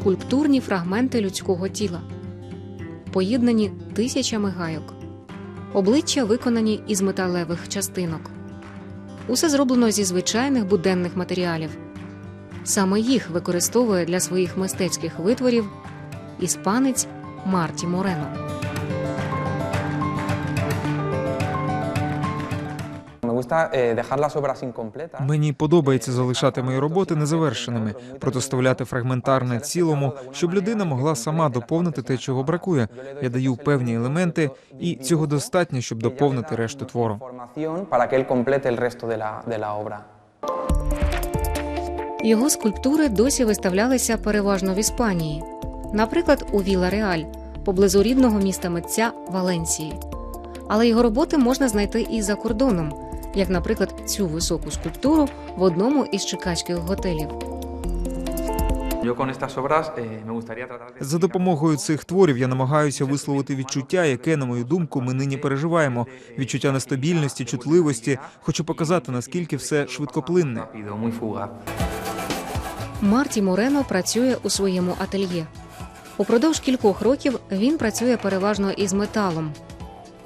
скульптурні фрагменти людського тіла, поєднані тисячами гайок, обличчя виконані із металевих частинок. Усе зроблено зі звичайних буденних матеріалів. Саме їх використовує для своїх мистецьких витворів іспанець Марті Морено. Мені подобається залишати мої роботи незавершеними, протиставляти фрагментарне цілому, щоб людина могла сама доповнити те, чого бракує. Я даю певні елементи, і цього достатньо, щоб доповнити решту твору. Його скульптури досі виставлялися переважно в Іспанії, наприклад, у Віла Реаль, поблизу рідного міста митця Валенсії. Але його роботи можна знайти і за кордоном, як, наприклад, цю високу скульптуру в одному із чикаських готелів. De... За допомогою цих творів я намагаюся висловити відчуття, яке, на мою думку, ми нині переживаємо. Відчуття нестабільності, чутливості. Хочу показати, наскільки все швидкоплинне. Марті Морено працює у своєму ательє. Упродовж кількох років він працює переважно із металом.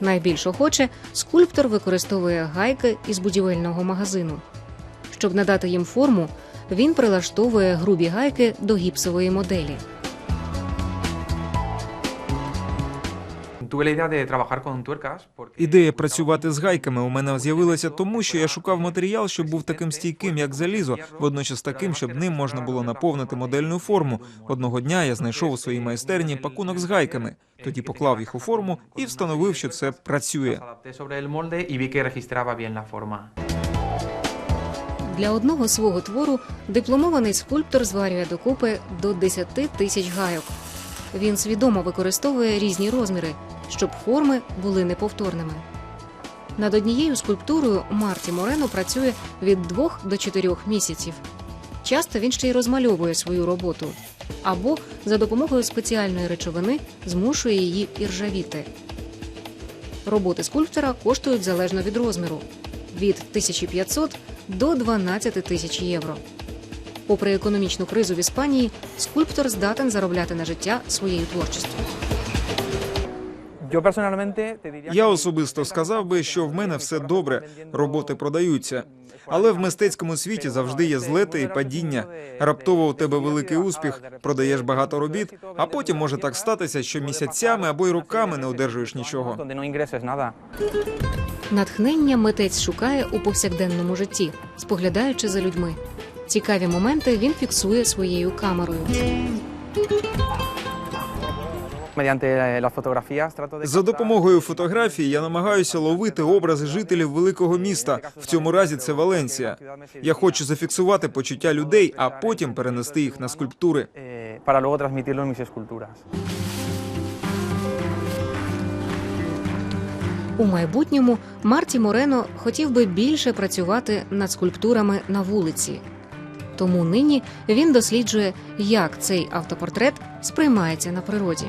Найбільш охоче скульптор використовує гайки із будівельного магазину. Щоб надати їм форму, він прилаштовує грубі гайки до гіпсової моделі. Ідея працювати з гайками у мене з'явилася тому, що я шукав матеріал, щоб був таким стійким, як залізо, водночас таким, щоб ним можна було наповнити модельну форму. Одного дня я знайшов у своїй майстерні пакунок з гайками. Тоді поклав їх у форму і встановив, що це працює. Для одного свого твору дипломований скульптор зварює докупи до 10 тисяч гайок. Він свідомо використовує різні розміри, щоб форми були неповторними. Над однією скульптурою Марті Морено працює від 2 до 4 місяців. Часто він ще й розмальовує свою роботу або за допомогою спеціальної речовини змушує її іржавіти. Роботи скульптора коштують залежно від розміру від 1500 до 12 тисяч євро. Попри економічну кризу в Іспанії, скульптор здатен заробляти на життя своєю творчістю. Я особисто сказав би, що в мене все добре, роботи продаються. Але в мистецькому світі завжди є злети і падіння. Раптово у тебе великий успіх, продаєш багато робіт, а потім може так статися, що місяцями або й роками не одержуєш нічого. Натхнення митець шукає у повсякденному житті, споглядаючи за людьми. Цікаві моменти він фіксує своєю камерою. За допомогою фотографій я намагаюся ловити образи жителів великого міста. В цьому разі це Валенсія. Я хочу зафіксувати почуття людей, а потім перенести їх на скульптури. eh, para luego transmitirlo en mis esculturas. У майбутньому Марті Морено хотів би більше працювати над скульптурами на вулиці. Тому нині він досліджує, як цей автопортрет сприймається на природі.